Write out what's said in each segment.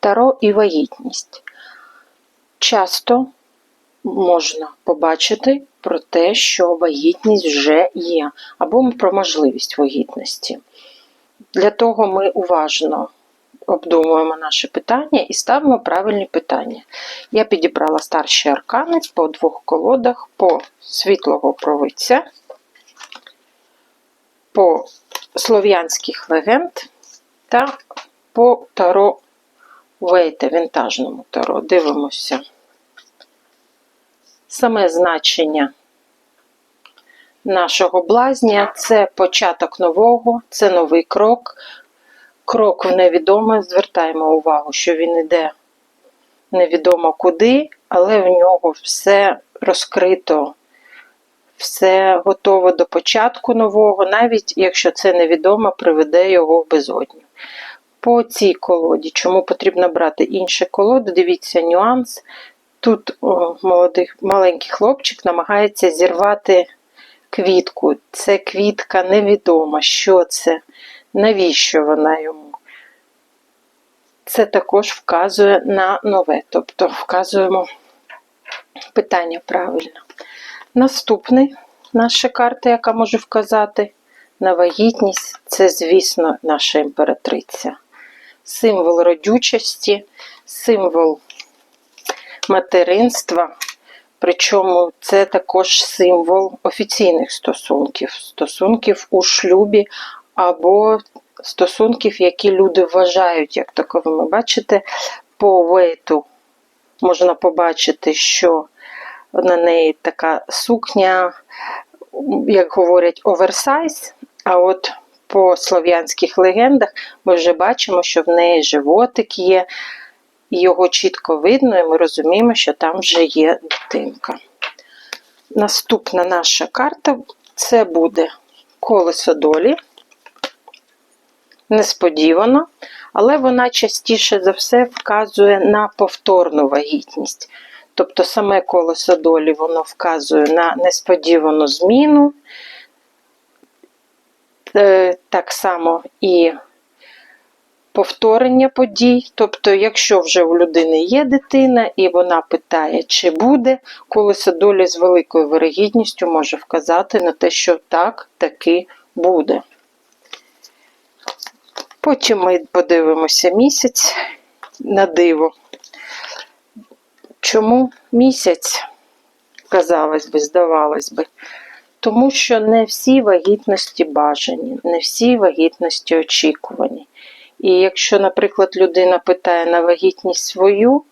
Таро і вагітність. Часто можна побачити про те, що вагітність вже є, або про можливість вагітності. Для того ми уважно обдумуємо наше питання і ставимо правильні питання. Я підібрала старші аркани по двох колодах, по світлого провидця, по слов'янських легенд та по таро Вейте, вінтажному таро. Дивимося. Саме значення нашого блазня це початок нового, це новий крок. Крок в невідоме. Звертаємо увагу, що він йде невідомо куди, але в нього все розкрито, все готово до початку нового, навіть якщо це невідомо, приведе його в безодню. По цій колоді, чому потрібно брати інше колоду, дивіться нюанс. Тут о, молодий, маленький хлопчик намагається зірвати квітку. Це квітка невідома, що це, навіщо вона йому. Це також вказує на нове, тобто вказуємо питання правильно. Наступний наша карта, яка може вказати на вагітність, це, звісно, наша імператриця. Символ родючості, символ материнства. Причому це також символ офіційних стосунків, стосунків у шлюбі або стосунків, які люди вважають як таковими. Бачите, по вейту можна побачити, що на неї така сукня, як говорять, оверсайз. А от по слов'янських легендах ми вже бачимо, що в неї животик є, його чітко видно, і ми розуміємо, що там вже є дитинка. Наступна наша карта це буде колесо долі. Несподівано, але вона частіше за все вказує на повторну вагітність. Тобто саме колесо долі воно вказує на несподівану зміну. Е, Так само і повторення подій. Тобто, якщо вже у людини є дитина, і вона питає, чи буде, колесо долі з великою вирогідністю може вказати на те, що так, таки буде. Потім ми подивимося місяць на диво. Чому місяць, казалось би, здавалось би? Тому що не всі вагітності бажані, не всі вагітності очікувані. І якщо, наприклад, людина питає на вагітність свою,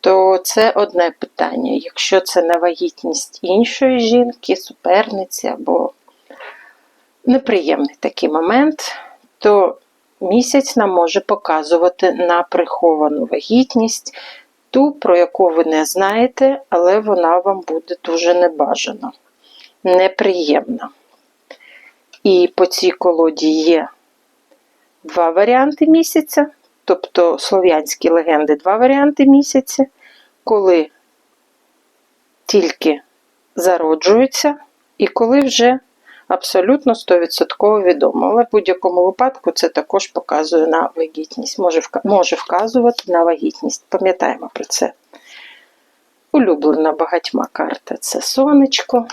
то це одне питання. Якщо це на вагітність іншої жінки, суперниці або неприємний такий момент, то місяць нам може показувати на приховану вагітність, ту, про яку ви не знаєте, але вона вам буде дуже небажана, неприємна. І по цій колоді є два варіанти місяця, тобто слов'янські легенди, два варіанти місяця, коли тільки зароджуються, і коли вже абсолютно 100% відомо. Але в будь-якому випадку це також показує на вагітність, може, може вказувати на вагітність. Пам'ятаємо про це. Улюблена багатьма карта це сонечко.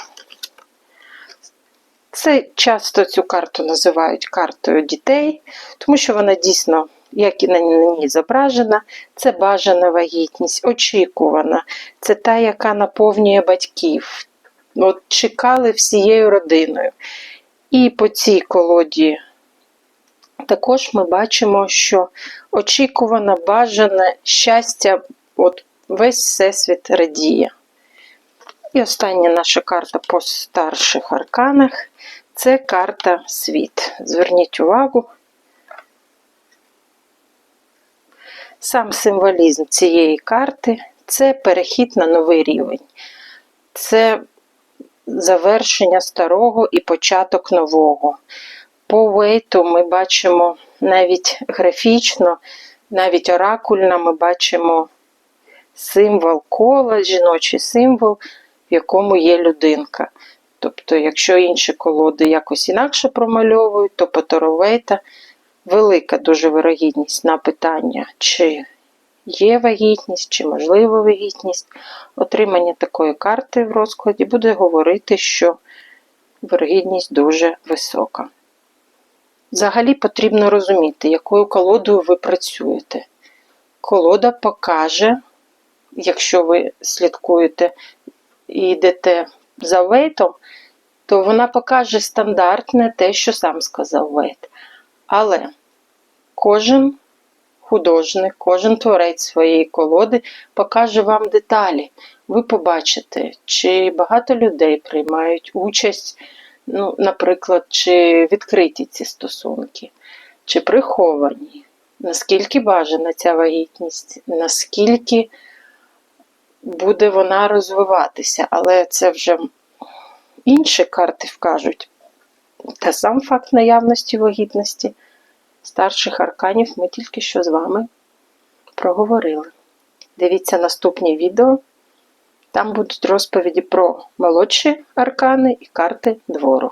Це часто цю карту називають картою дітей, тому що вона дійсно, як і на ній зображена, це бажана вагітність, очікувана. Це та, яка наповнює батьків. От Чекали всією родиною. І по цій колоді також ми бачимо, що очікуване, бажане щастя, от весь всесвіт радіє. І остання наша карта по старших арканах це карта світ. Зверніть увагу. Сам символізм цієї карти це перехід на новий рівень. Це завершення старого і початок нового. По вейту ми бачимо навіть графічно, навіть оракульно ми бачимо символ кола, жіночий символ, в якому є людинка. Тобто, якщо інші колоди якось інакше промальовують, то по Торовейта велика дуже вирогідність на питання, чи є вагітність чи можлива вагітність. Отримання такої карти в розкладі буде говорити, що вірогідність дуже висока. Взагалі потрібно розуміти, якою колодою ви працюєте. Колода покаже, якщо ви слідкуєте і йдете за вейтом, то вона покаже стандартне те, що сам сказав Вейт. Але кожен художник, кожен творець своєї колоди покаже вам деталі. Ви побачите, чи багато людей приймають участь, ну, наприклад, чи відкриті ці стосунки, чи приховані, наскільки бажана ця вагітність, наскільки буде вона розвиватися, але це вже інші карти вкажуть. Та сам факт наявності вагітності старших арканів ми тільки що з вами проговорили. Дивіться наступні відео. Там будуть розповіді про молодші аркани і карти двору.